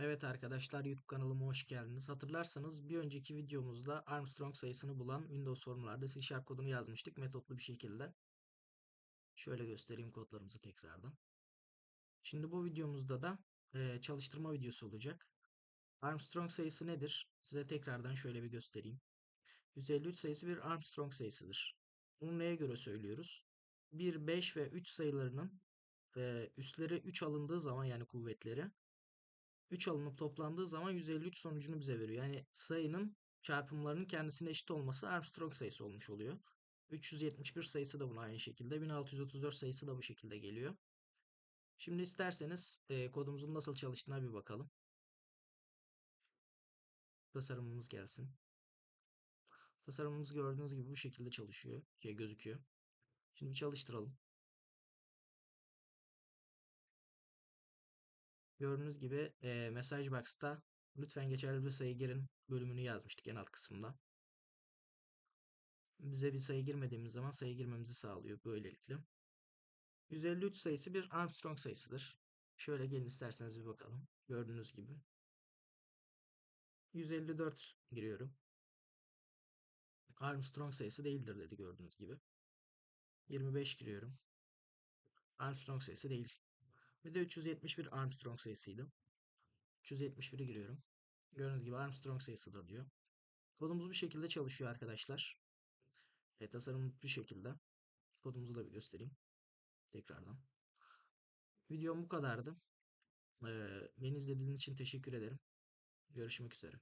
Evet arkadaşlar YouTube kanalıma hoş geldiniz. Hatırlarsanız bir önceki videomuzda Armstrong sayısını bulan Windows formlarda C kodunu yazmıştık metotlu bir şekilde. Şöyle göstereyim kodlarımızı tekrardan. Şimdi bu videomuzda da e, çalıştırma videosu olacak. Armstrong sayısı nedir? Size tekrardan şöyle bir göstereyim. 153 sayısı bir Armstrong sayısıdır. Bunu neye göre söylüyoruz? 1, 5 ve 3 sayılarının e, üstleri 3 alındığı zaman yani kuvvetleri 3 alınıp toplandığı zaman 153 sonucunu bize veriyor. Yani sayının çarpımlarının kendisine eşit olması Armstrong sayısı olmuş oluyor. 371 sayısı da buna aynı şekilde. 1634 sayısı da bu şekilde geliyor. Şimdi isterseniz e, kodumuzun nasıl çalıştığına bir bakalım. Tasarımımız gelsin. Tasarımımız gördüğünüz gibi bu şekilde çalışıyor. Şey gözüküyor. Şimdi çalıştıralım. Gördüğünüz gibi e, mesaj box'ta lütfen geçerli bir sayı girin bölümünü yazmıştık en alt kısımda. Bize bir sayı girmediğimiz zaman sayı girmemizi sağlıyor böylelikle. 153 sayısı bir Armstrong sayısıdır. Şöyle gelin isterseniz bir bakalım. Gördüğünüz gibi. 154 giriyorum. Armstrong sayısı değildir dedi gördüğünüz gibi. 25 giriyorum. Armstrong sayısı değil. Bir de 371 Armstrong sayısıydı. 371'i giriyorum. Gördüğünüz gibi Armstrong sayısıdır diyor. Kodumuz bu şekilde çalışıyor arkadaşlar. E, tasarım bu şekilde. Kodumuzu da bir göstereyim. Tekrardan. Videom bu kadardı. Ee, beni izlediğiniz için teşekkür ederim. Görüşmek üzere.